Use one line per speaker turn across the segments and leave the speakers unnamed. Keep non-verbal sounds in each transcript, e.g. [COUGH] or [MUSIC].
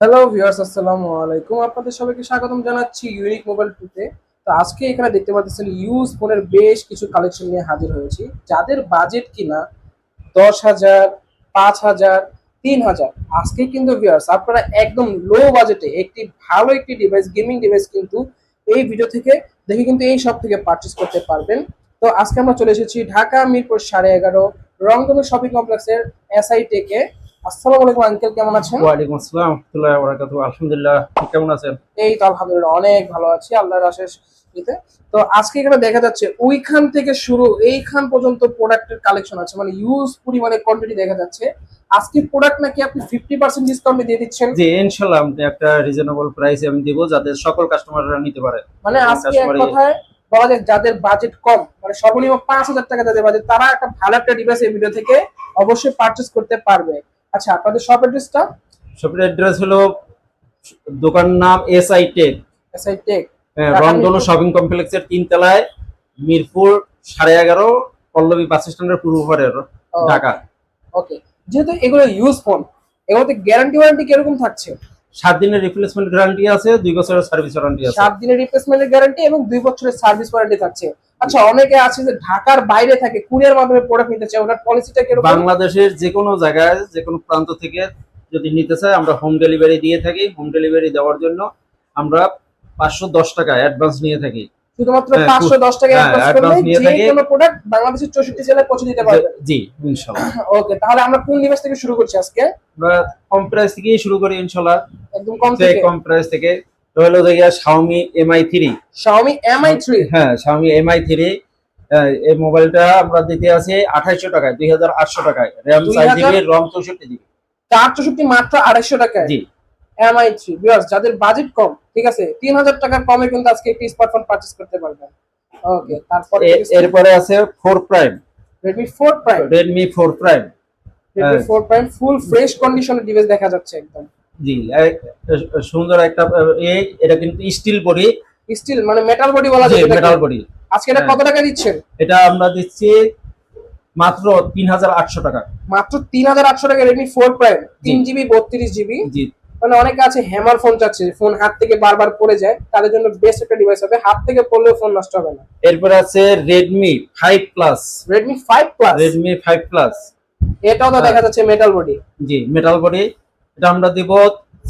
Hello viewers আসসালামু আলাইকুম। আপনাদের সবাইকে স্বাগতম জানাচ্ছি ইউনিক মোবাইল টুতে তো। আজকে এখানে দেখতে পাচ্ছেন ইউজ ফোনের বেশ কিছু কালেকশন নিয়ে হাজির হয়েছি। যাদের বাজেট কিনা দশ হাজার, পাঁচ হাজার, তিন হাজার, আজকে কিন্তু ভিউয়ার্স আপনারা একদম লো বাজেটে একটি ভালো একটি ডিভাইস গেমিং ডিভাইস কিন্তু এই ভিডিও থেকে দেখে কিন্তু এই সব থেকে পারচেস করতে পারবেন। তো আজকে আমরা চলে এসেছি ঢাকা, মিরপুর, সাড়ে এগারো, রংধনু শপিং কমপ্লেক্সের এসআই টেকে আসসালামু আলাইকুম আঙ্কেল কেমন আছেন?
ওয়ালাইকুম আসসালাম রহমতুল্লাহ আলহামদুলিল্লাহ কেমন আছেন?
এই তো আলহামদুলিল্লাহ অনেক ভালো আছি আল্লাহর আশেষ তো আজকে এখানে দেখা যাচ্ছে ওইখান থেকে শুরু এইখান পর্যন্ত প্রোডাক্টের কালেকশন আছে মানে ইউজ পরিমাণে কোয়ান্টিটি দেখা যাচ্ছে। আজকে প্রোডাক্ট নাকি আপনি ডিসকাউন্টে দিয়ে দিচ্ছেন?
জি ইনশাল্লাহ আপনি একটা রিজনেবল প্রাইসে আমি দিব যাতে সকল কাস্টমাররা নিতে পারে।
মানে আজকে এক কথায় বলা যায় যাদের বাজেট কম মানে সর্বনিম্ন পাঁচ হাজার টাকা যাদের বাজেট তারা একটা ভালো একটা ডিভাইস এই ভিডিও থেকে অবশ্যই পারচেস করতে পারবে। আচ্ছা আপনাদের শপ অ্যাড্রেসটা
শপের অ্যাড্রেস হলো দোকান নাম S I tech
S I
tech
রংদনু।
Shopping কমপ্লেক্সের তিন তলায় মিরপুর সাড়ে এগারো পল্লবী বাস স্ট্যান্ডের পূর্ব পারে ঢাকা।
ওকে যেহেতু এগুলো ইউজ ফোন এগুলোতে গ্যারান্টি ওয়ারেন্টি কীরকম থাকছে?
সাত দিনের রিপ্লেসমেন্ট গ্যারান্টি আছে দুই বছরের সার্ভিস ওয়ারেন্টি আছে।
সাত দিনের রিপ্লেসমেন্টের গ্যারান্টি এবং দুই বছরের সার্ভিস ওয়ারেন্টি থাকছে। আচ্ছা অনেকে আছে যে ঢাকার বাইরে থাকে কুরিয়ার মাধ্যমে প্রোডাক্ট নিতে চায় ওনার পলিসিটা কীরকম?
বাংলাদেশের যে কোনো জায়গায় যে কোনো প্রান্ত থেকে যদি নিতে চায় আমরা হোম ডেলিভারি দিয়ে থাকি। হোম ডেলিভারি দেওয়ার জন্য আমরা পাঁচশো দশ টাকা অ্যাডভান্স নিয়ে থাকি।
শুধুমাত্র
হ্যাঁ,
পাঁচশো দশ টাকা
হ্যাঁ,
অ্যাডভান্স
advance
করলে যে কোনো প্রোডাক্ট বাংলাদেশের চৌষট্টি জেলায় পৌঁছে দিতে পারবে।
জি
ওকে [COUGHS] তাহলে আমরা কোন ডিভাইস থেকে শুরু করছি আজকে?
আমরা কম প্রাইস থেকেই শুরু করি ইনশাল্লাহ।
একদম কম থেকে?
কম প্রাইস থেকে। তো হলো দেখিয়া Xiaomi Mi three
Xiaomi Mi 3
হ্যাঁ শাওমি এমআই থ্রি এই মোবাইলটা আমরা দিতে আছি আঠাইশশো টাকায় দুই হাজার আটশো টাকায়। র্যাম চার
2000
জিবি রম চৌষট্টি জিবি
চার চৌষট্টি মাত্র আড়াইশো টাকায়?
জি।
Mi 3 ভিউয়ার্স যাদের বাজেট কম ঠিক আছে? তিন হাজার টাকার কমে কিন্তু আজকে একটি স্মার্টফোন পারচেস করতে পারবেন। ওকে তারপরে
এরপরে আছে four prime
Redmi four prime
Redmi four prime
Redmi. Four prime full fresh কন্ডিশনের ডিভাইস দেখা যাচ্ছে একদম।
জি সুন্দর একটা এটা কিন্তু স্টিল বডি
স্টিল মানে মেটাল বডি বলা যায়
মেটাল বডি
আজকে এটা
হ্যাঁ।
কত টাকা দিচ্ছেন?
এটা আমরা দিচ্ছি মাত্র তিন হাজার আটশো টাকা।
মাত্র তিন হাজার আটশো টাকা রেডমি ফোর প্রাইম তিন জিবি বত্রিশ জিবি।
জি।
মানে অনেকে আছে হ্যামার ফোন চাচ্ছে ফোন হাত থেকে বারবার পড়ে যায় তাদের জন্য বেস্ট একটা ডিভাইস হবে হাত থেকে পড়লেও ফোন নষ্ট হবে না।
এরপরে আছে Redmi five plus
Redmi five plus
Redmi five plus
এটাও তো
হ্যাঁ।
দেখা যাচ্ছে মেটাল বডি
জি মেটাল বডি এটা আমরা দিব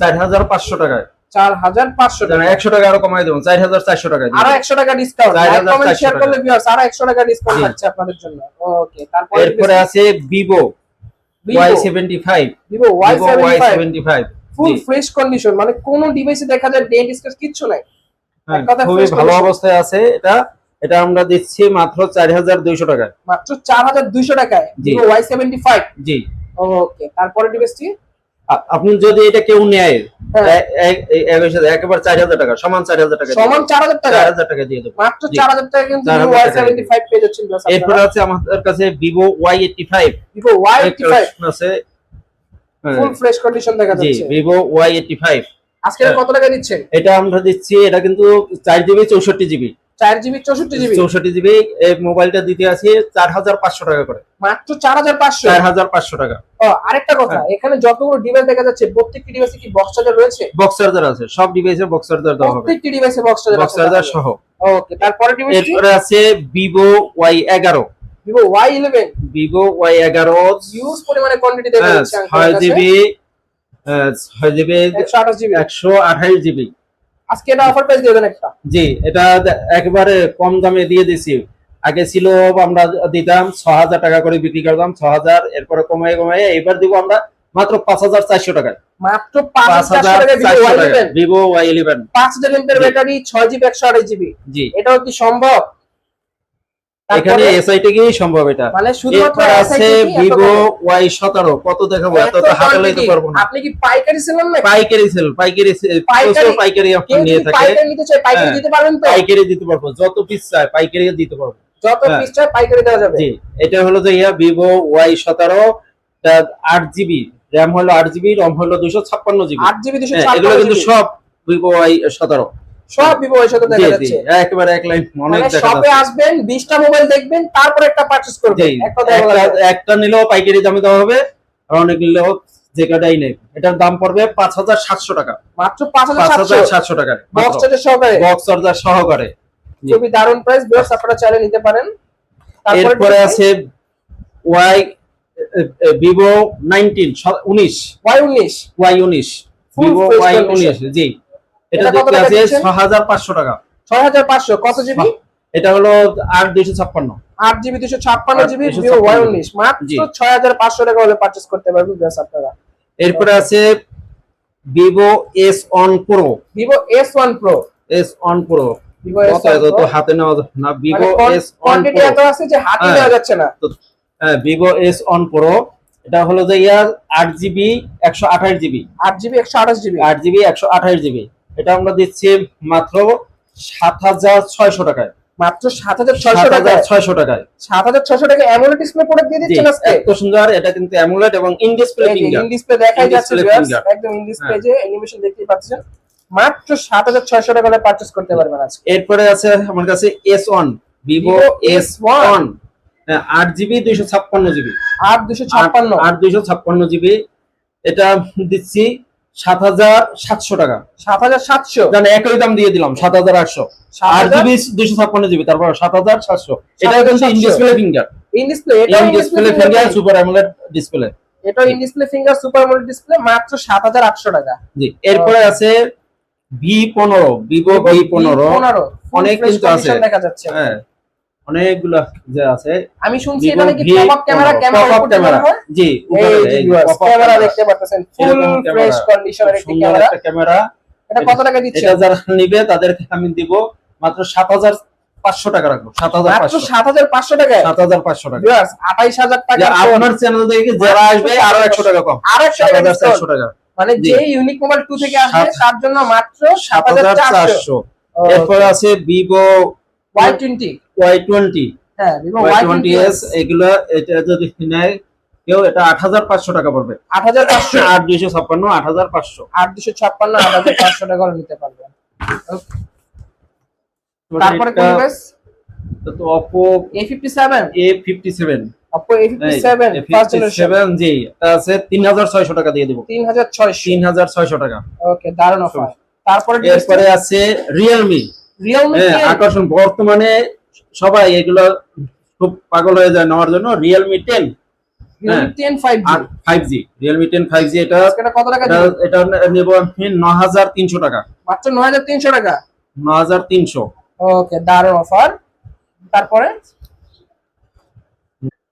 চার হাজার পাঁচশো টাকায়।
চার হাজার পাঁচশো টাকা
একশো টাকা আরও কমাই দেবো চার হাজার চারশো টাকা
আরও একশো টাকা ডিসকাউন্ট শেয়ার করলে আরও একশো টাকা ডিসকাউন্ট। থাকছে আপনাদের জন্য। ওকে তারপরে
এরপরে আছে Vivo Y seventy five
Vivo Y seventy five full fresh condition মানে কোনো ডিভাইসে দেখা যায় ডেন্ট স্ক্র্যাচ কিচ্ছু নাই।
হ্যাঁ, খুবই ভালো অবস্থায় আছে এটা। এটা আমরা দিচ্ছি মাত্র চার হাজার দুইশো টাকায়।
মাত্র চার হাজার দুইশো টাকায়। ভিভো ওয়াই সেভেন্টি ফাইভ
জি।
ওকে তারপরে ডিভাইসটি
আপনি যদি এটা কেউ নেয়
হ্যাঁ।
একেবারে চার হাজার টাকা সমান চার হাজার টাকা
সমান চার হাজার টাকা?
চার হাজার টাকা দিয়ে দেবো।
মাত্র চার হাজার টাকা কিন্তু
4000
ওয়াই
টাকা
সেভেন্টি ফাইভ পেয়ে যাচ্ছেন
এরপরে আছে আমাদের কাছে Vivo Y eighty five
Vivo Y eighty five
আছে। হ্যাঁ,
ফুল ফ্রেশ কন্ডিশন দেখা যাচ্ছে।
ভিভো ওয়াই এইটটি ফাইভ
আজকে কত টাকা দিচ্ছেন
এটা আমরা দিচ্ছি এটা কিন্তু চার জিবি চৌষট্টি জিবি
চার জিবি চৌষট্টি জিবি?
চৌষট্টি জিবি এই মোবাইলটা দিতে আছে চার হাজার পাঁচশো টাকা করে।
মাত্র চার হাজার পাঁচশো?
চার হাজার পাঁচশো টাকা।
ও আরেকটা কথা
হ্যাঁ।
এখানে যতগুলো ডিভাইস দেখা যাচ্ছে প্রত্যেকটি ডিভাইসে কি বক্স চার্জার রয়েছে?
বক্স চার্জার আছে সব ডিভাইসে বক্স চার্জার দেওয়া হবে।
প্রত্যেকটি ডিভাইসে বক্স চার্জার
বক্স চার্জার সহ।
ওকে তারপরে ডিভাইসটি
এরপরে আছে ভিভো ওয়াই এগারো।
Vivo Y eleven
Vivo Y এগারো।
ইউজ পরিমাণে কোয়ান্টিটি দেখা
হ্যাঁ,
যাচ্ছে
ছয় জিবি ছয় জিবি
একশো আঠাশ জিবি।
একশো আঠাইশ জিবি।
আজকে এটা অফার প্রাইস দেবেন একটা?
জি এটা একবারে কম দামে দিয়ে দিছি। আগে ছিল আমরা দিতাম ছ হাজার টাকা করে বিক্রি করতাম ছ হাজার এরপরে কমাই কমে এবার দিব আমরা মাত্র পাঁচ হাজার চারশো টাকায়।
মাত্র পাঁচ হাজার ভিভো ওয়াই ইলেভেন পাঁচ হাজার ব্যাটারি ছয় জিবি একশো আড়াই জিবি
জি।
এটাও কি সম্ভব?
এখানে এসআই থেকেই সম্ভব এটা।
মানে শুধুমাত্র
আছে ভিভো ওয়াই সতেরো। কত দেখাবো? এত তো হাতে? লইতে পারব না।
আপনি কি পাইকারি ছিলেন না
পাইকারি সেল পাইকারি
পাইকারি-
পাইকারি
কেউ
নিয়ে থাকে
পাইকারি নিতে পাইকারি
হ্যাঁ।
দিতে পারবেন তো?
পাইকারি দিতে পারব। যত পিস চাই পাইকারি দিতে পারব।
যত
হ্যাঁ।
পিস চায় পাইকারি দেওয়া যাবে।
জি এটা হলো যে ইয়া ভিভো ওয়াই সতেরো আট জিবি। র্যাম হলো আট জিবি রম হলো দুশো ছাপ্পান্ন জিবি।
আট জিবি দুশো
হ্যাঁ, এগুলো কিন্তু সব ভিভো ওয়াই সতেরো।
সব ভিভো এর সাথে দেখা
জি জি
যাচ্ছে।
একেবারে এক লাইন অনেক
মানে
দেখা
শপে আসবেন বিশটা মোবাইল দেখবেন তারপর একটা পারচেজ করবেন।
একটা- নিলেও পাইকারি দামে দেওয়া হবে আর অনেক নিলেও যে কটাই নেই। এটার দাম পড়বে পাঁচ হাজার সাতশো টাকা।
মাত্র পাঁচ হাজার সাতশো?
টাকা
বক্স চার্জার সহকারে?
বক্স চার্জার সহকারে।
খুবই দারুণ প্রাইস বিয়ার্স আপনারা চাইলে নিতে পারেন।
এরপরে আছে ওয়াই ভিভো নাইনটিন উনিশ।
ওয়াই উনিশ।
ওয়াই উনিশ। Vivo Y. উনিশ জি। এটা দেখতে আছে 6500 টাকা
6500 কত জিবি
এটা হলো 8256 8GB
256 জিবি ভিভো Y19 মাত্র 6500 টাকা হলে পারচেজ করতে পারবেন গ্যাস আপনারা।
এরপরে আছে Vivo S1 Pro
Vivo S1
Pro S1 Pro
Vivo
S1 তো হাতে নেওয়া না ভিভো
মানে আছে যে হাতে
হ্যাঁ।
নেওয়া যাচ্ছে না।
তো হ্যাঁ, ভিভো S1 Pro এটা হলো যে ইয়ার
8GB
128GB 8GB 128GB 8GB 128GB এটা আমরা দিচ্ছি মাত্র সাত হাজার ছয়শো টাকায়।
মাত্র সাত হাজার ছয়শো টাকা
ছয়শো টাকায়।
সাত হাজার ছয়শো টাকা অ্যামোলেড ডিসপ্লে প্রোডাক্ট দিয়ে দিচ্ছেন আজকে?
এত সুন্দর এটা কিন্তু অ্যামুলেট এবং ইন ডিসপ্লে
ইন ডিসপ্লে দেখাই যাচ্ছে. একদম ইন ডিসপ্লে যে অ্যানিমেশন দেখতেই পাচ্ছেন। মাত্র সাত হাজার ছয়শো টাকা পারচেস করতে পারবেন আজকে।
এরপরে আছে আমার কাছে S one Vivo S
S1
one আট জিবি দুইশো ছাপ্পান্ন জিবি।
আট দুইশো ছাপ্পান্ন।
আট দুইশো ছাপ্পান্ন জিবি। এটা দিচ্ছি সাত হাজার সাতশো টাকা।
সাত হাজার সাতশো?
জানে একই দাম দিয়ে দিলাম সাত হাজার আটশো। আট জিবি দুইশো ছাপ্পান্ন জিবি তারপর সাত হাজার সাতশো। এটা কিন্তু in display finger
in display এটা
in display finger super AMOLED display
এটা in display finger super mode display মাত্র সাত হাজার আটশো টাকা।
জি এরপরে আছে ভি পনেরো ভিভো ভি পনেরো। অনেক কিন্তু আছে।
দেখা যাচ্ছে।
হ্যাঁ। অনেকগুলো যে আছে।
আমি শুনছি এটা নাকি ক্যামেরা ক্যামেরা
জি
ক্যামেরা। দেখতে পাচ্ছেন ফুল ফ্রেশ কন্ডিশনের একটি ক্যামেরা
ক্যামেরা
এটা কত টাকা দিচ্ছে?
এটা যারা নিবে তাদেরকে আমি দিব মাত্র সাত হাজার পাঁচশো টাকা রাখব টাকা।
টাকা
আপনার চ্যানেল থেকে যারা আসবে আরও একশো টাকা কম।
আর টাকা মানে যে ইউনিক মোবাইল থেকে আসবে তার জন্য মাত্র
আছে Vivo
Y twenty
Y twenty
হ্যাঁ
ওয়াই টোয়েন্টি এস এগুলো এটা যদি নেয় কেউ এটা আট হাজার পাঁচশো টাকা পড়বে।
আট হাজার পাঁচশো।
আট দুইশো ছাপ্পান্ন আট হাজার পাঁচশো।
আট দুশো ছাপ্পান্ন আট হাজার পাঁচশো টাকা করে নিতে পারবেন তারপরে কোন ডিভাইস
তো Oppo
A fifty seven
A fifty seven
Oppo A fifty seven first generation
seven G এটা আছে তিন হাজার ছয়শো টাকা দিয়ে দিব। টাকা।
ওকে দারুণ অফার তারপরে
এরপরে আছে রিয়েলমি আকর্ষণ। বর্তমানে সবাই এগুলো খুব পাগল হয়ে যায় নেওয়ার জন্য রিয়েলমি টেন
টেন
এটা
এটা কত টাকা
এটা
দিবেন?
এটা নেব আমি ন হাজার তিনশো টাকা।
মাত্র নয় হাজার তিনশো টাকা?
ন হাজার তিনশো।
ওকে দারুণ অফার তারপরে?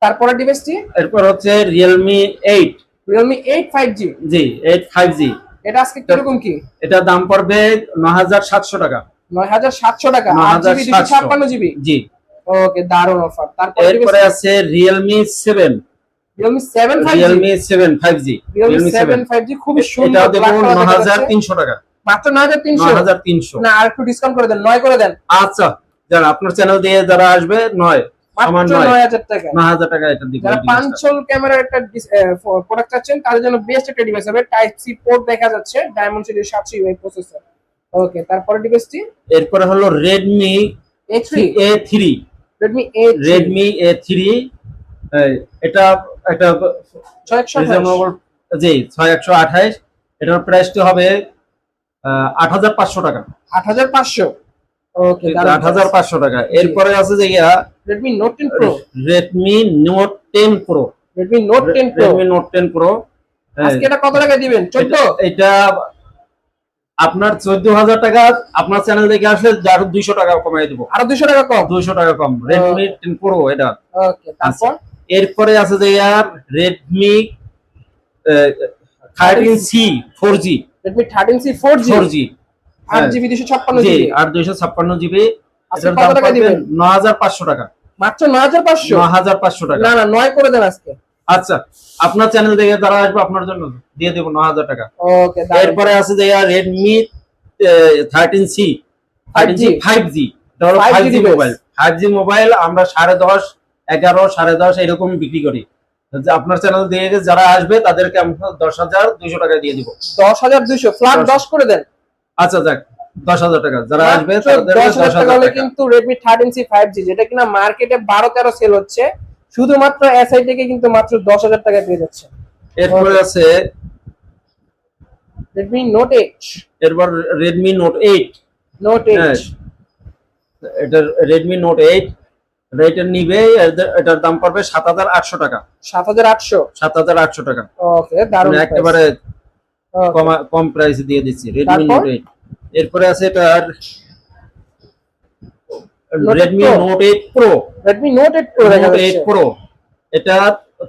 তারপরে ডিভাইসটি
এরপর হচ্ছে Realme eight
Realme eight five G
G eight five G
এটা আজকে কীরকম কি?
এটা দাম পড়বে ন হাজার সাতশো টাকা।
নয় হাজার সাতশো টাকা আট জিবি দুশো
9700
ছাপ্পান্ন জিবি?
জি।
ওকে দারুণ অফার তারপরে
আছে Realme seven
Realme seven five G
Realme seven five G
Realme seven five
এটা দেবো
black color
ন
দেখা
হাজার
যাচ্ছে।
তিনশো টাকা।
মাত্র নয় হাজার
ন
তিনশো
হাজার তিনশো।
না আর একটু ডিসকাউন্ট করে দেন নয় করে দেন।
আচ্ছা যারা আপনার চ্যানেল দিয়ে যারা আসবে নয়
মাত্র
নয়।
নয় হাজার টাকা।
ন হাজার টাকা এটা দিব
যারা পাঞ্চল ক্যামেরার একটা প্রোডাক্ট চাচ্ছেন তাদের জন্য বেস্ট একটা ডিভাইস হবে টাইপ সি পোর্ট দেখা যাচ্ছে ডায়মন্ড সিরিজ সাতশো ইউআই প্রসেসর ওকে তারপরে ডিভাইসটি
এরপরে হলো
three Redmi A
Redmi A three এটা একটা
ছয় একশো
রিজনেবল জি ছয় একশো আঠাইশ এটার প্রাইসটি হবে আট হাজার পাঁচশো টাকা।
আট হাজার পাঁচশো। ওকে
আট হাজার পাঁচশো টাকা। এরপরে আছে যে ইয়া
Redmi note ten pro
Redmi note ten pro
Redmi note ten pro
Redmi note ten pro
আজকে এটা কত টাকা দিবেন? চোদ্দ?
এটা আপনার চোদ্দ হাজার টাকা আপনার চ্যানেল থেকে আসলে আরও দুইশো টাকা কমাই দিব।
আরও দুশো টাকা কম?
দুইশো টাকা কম। রেডমি টেন প্রো এটা। এরপরে আছে যে ইয়ার Redmi thirteen C four G
Redmi thirteen C four G
four G
আট জিবি দুশো ছাপ্পান্ন
জি
জিবি?
আর দুইশো ছাপ্পান্ন জিবি।
আজকে
এটার দাম
টাকা
ন হাজার পাঁচশো টাকা।
মাত্র ন হাজার পাঁচশো?
ন হাজার পাঁচশো টাকা।
না না নয় করে দেন আজকে।
আচ্ছা আপনার চ্যানেল থেকে যারা আসবে আপনার জন্য দিয়ে দেবো ন হাজার টাকা। এরপরে আছে যে Redmi thirteen C thirteen G
5G
five G
5G
five G mobile five G mobile আমরা সাড়ে দশ এগারো সাড়ে দশ এরকম বিক্রি করি। যে আপনার চ্যানেল দিয়ে যারা আসবে তাদেরকে আমরা দশ হাজার দুইশো টাকা দিয়ে দিব।
দশ হাজার দুশো ফ্ল্যাট
দশ।
করে দেন।
আচ্ছা যাক দশ হাজার টাকা। যারা আসবে
দশ হাজার টাকা হলে
টাকা।
কিন্তু Redmi thirteen C five G যেটা কিনা মার্কেটে বারো তেরো সেল হচ্ছে শুধুমাত্র এসআই থেকে কিন্তু মাত্র দশ হাজার টাকা পেয়ে যাচ্ছে।
এরপরে আছে
রেডমি নোট এইট
এরপর Redmi note eight
note. Eight
এটার রেডমি নোট এইট এটার নিবে এটার দাম পড়বে সাত হাজার আটশো টাকা।
সাত হাজার আটশো?
সাত হাজার আটশো টাকা।
ওকে দারুণ
মানে একেবারে কম প্রাইসে দিয়ে দিচ্ছি রেডমি? নোট এইট এরপরে আছে এটার
Note
Redmi
Pro?
Note eight pro
Redmi note eight pro দেখা যাচ্ছে।
প্রো এটা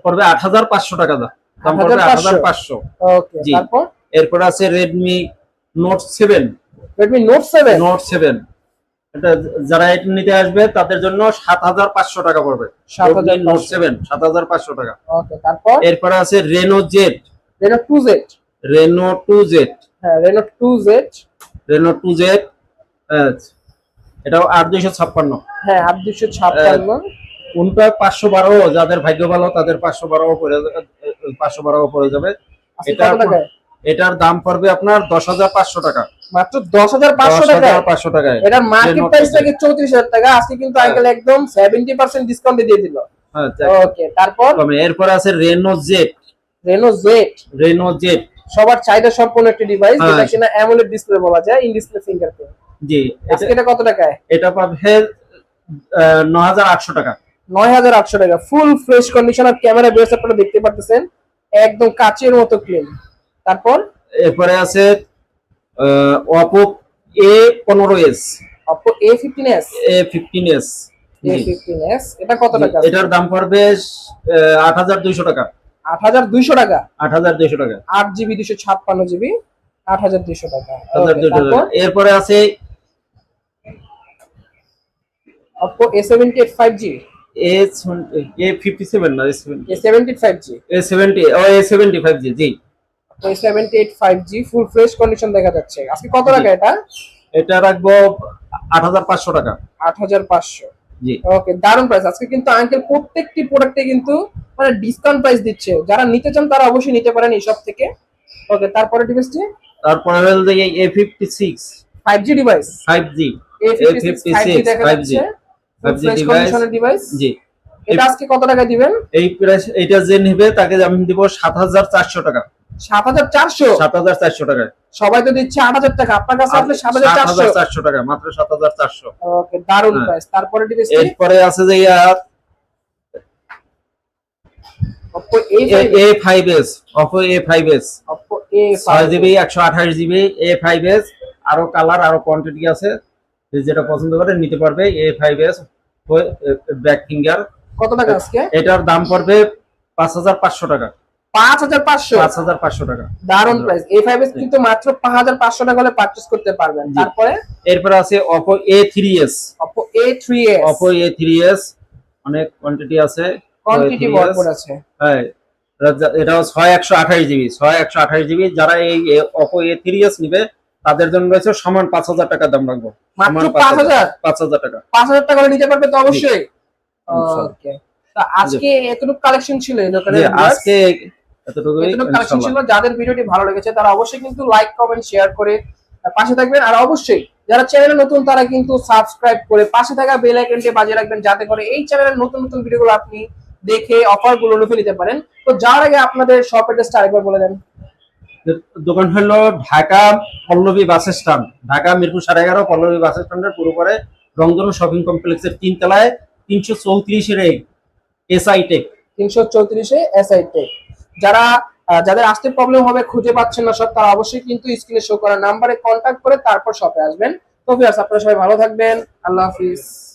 পড়বে আট হাজার পাঁচশো টাকা দাম। পড়বে আট হাজার
8500
পাঁচশো।
ওকে
জি।
তারপর?
এরপরে আছে Redmi note seven
Redmi note seven
note seven এটা যারা এটা নিতে আসবে তাদের জন্য সাত হাজার পাঁচশো টাকা পড়বে।
সাত হাজার
নোট সেভেন সাত হাজার পাঁচশো টাকা।
ওকে তারপর?
এরপরে আছে Reno Z
Reno two Z
Reno two Z
হ্যাঁ Reno two Z
Reno two Z এটাও আট দুইশো ছাপ্পান্ন।
হ্যাঁ আট দুশো ছাপ্পান্ন।
কোনটা পাঁচশো বারো যাদের ভাগ্য ভালো তাদের পাঁচশো বারো পড়ে পাঁচশো বারো পড়ে যাবে। এটা এটার দাম পড়বে আপনার দশ হাজার পাঁচশো টাকা।
মাত্র দশ হাজার পাঁচশো টাকা
পাঁচশো টাকায়।
এটার মার্কেট প্রাইস
2Z
থেকে চৌত্রিশ হাজার টাকা আজকে কিন্তু
হ্যাঁ।
আঙ্কেল একদম সেভেন্টি পার্সেন্ট ডিসকাউন্টে দিয়ে দিল।
হ্যাঁ,
ওকে তারপর?
কমে এরপরে আছে Reno Z
Reno Z
Reno Z
সবার চাহিদা সম্পন্ন একটি ডিভাইস
হ্যাঁ।
যেটা কিনা অ্যামোলেড ডিসপ্লে বলা যায় ইন ডিসপ্লে ফিঙ্গারপ্রিন্ট
জি
এটা কত টাকায়?
এটা পাবে ন হাজার আটশো টাকা।
নয় হাজার আটশো টাকা। ফুল ফ্রেশ কন্ডিশন আর ক্যামেরা বেস আপনারা দেখতে পারতেছেন। একদম কাচের মতো ক্লিন তারপর?
এরপরে আছে এ
ফিফটিন এস এটা কত টাকা?
এটার দাম পড়বে আট হাজার দুইশো টাকা।
আট হাজার দুইশো টাকা?
আট হাজার দুইশো টাকা।
আট জিবি দুশো ছাপ্পান্ন জিবি আট হাজার দুইশো টাকা।
আট হাজার
Okay,
দুইশো
তারপর?
টাকা এরপরে আছে
জি
এ এ ফিফটি সেভেন না A seventy
A seventy five G
A seventy O A seventy five G. G
eight five G full fresh condition দেখা যাচ্ছে। আজকে কত টাকা এটা?
এটা রাখব আট হাজার পাঁচশো টাকা।
আট হাজার পাঁচশো।
জি।
ওকে দারুণ প্রাইস আজকে কিন্তু আঙ্কেল প্রত্যেকটি প্রোডাক্টে কিন্তু মানে ডিসকাউন্ট প্রাইস দিচ্ছে। যারা নিতে চান তারা অবশ্যই নিতে পারেন এইসব থেকে। ওকে তারপরে ডিভাইসটি
তারপরে হলো যে A fifty six
five G device
five G
A fifty six five G
A56
দেখা
5G
যাচ্ছে।
5G
fresh
device।
ডিভাইস
জি।
এটা আজকে কত টাকা দিবেন?
এই প্রাইস এটা যে নেবে তাকে আমি দিব সাত হাজার চারশো টাকা।
সাত হাজার চারশো?
সাত হাজার চারশো টাকা
সবাই তো দিচ্ছে আট হাজার টাকা। আপনার কাছে আপনি সাত হাজার
সাত হাজার
চারশো
চারশো টাকা মাত্র সাত হাজার চারশো।
ওকে দারুণ
হ্যাঁ।
প্রাইস তারপরে ডিভাইসটি
এরপরে আছে যে ইয়ার আরও কালার আরও কোয়ান্টিটি আছে। যে যেটা পছন্দ করে নিতে পারবে A five S back finger.
কত টাকা আজকে?
এটার দাম পড়বে পাঁচ হাজার পাঁচশো টাকা।
পাঁচ হাজার পাঁচশো?
পাঁচ হাজার পাঁচশো টাকা।
দারুণ প্রাইস এ ফাইভ এস কিন্তু মাত্র পাঁচ হাজার পাঁচশো টাকা হলে পারচেস করতে পারবেন। তারপরে?
এরপরে আছে Oppo A three S
Oppo A three S
Oppo A three S অনেক কোয়ান্টিটি আছে।
কোয়ান্টিটি
3S
ভরপুর আছে।
হ্যাঁ এটা- ছয় একশো আঠাশ জিবি ছয় একশো আঠাশ জিবি যারা এই অপো এ থ্রি এস নিবে তাদের জন্য রয়েছে সমান পাঁচ হাজার টাকা দাম রাখব।
মাত্র পাঁচ হাজার?
পাঁচ হাজার টাকা।
পাঁচ হাজার টাকা নিতে পারবে তো অবশ্যই। আজকে এতটুকু কালেকশন ছিল
আজকে
কালেকশন ছিল যাদের ভিডিওটি ভালো লেগেছে তারা অবশ্যই কিন্তু লাইক কমেন্ট শেয়ার করে পাশে থাকবেন। আর অবশ্যই যারা চ্যানেলে নতুন তারা কিন্তু সাবস্ক্রাইব করে পাশে থাকা বেল আইকনটি বাজিয়ে রাখবেন যাতে করে এই চ্যানেলের নতুন নতুন ভিডিওগুলো আপনি দেখে অফারগুলো লুফে নিতে পারেন। তো যাওয়ার আগে আপনাদের শপ অ্যাড্রেসটা আরেকবার বলে দেন।
দোকান হলো ঢাকা পল্লবী বাস স্ট্যান্ড। ঢাকা, মিরপুর সাড়ে এগারো, পল্লবী বাস স্ট্যান্ডের করে রংধনু শপিং কমপ্লেক্সের তিন তলায় তিনশো চৌত্রিশের এসআই টেক
তিনশো চৌত্রিশে এসআই টেক যারা যাদের আসতে প্রবলেম হবে খুঁজে পাচ্ছেন না সব, তারা অবশ্যই কিন্তু স্ক্রিনে শো করা নাম্বারে কন্ট্যাক্ট করে তারপর শপে আসবেন। তো আপনারা সবাই ভালো থাকবেন। আল্লাহ হাফিজ।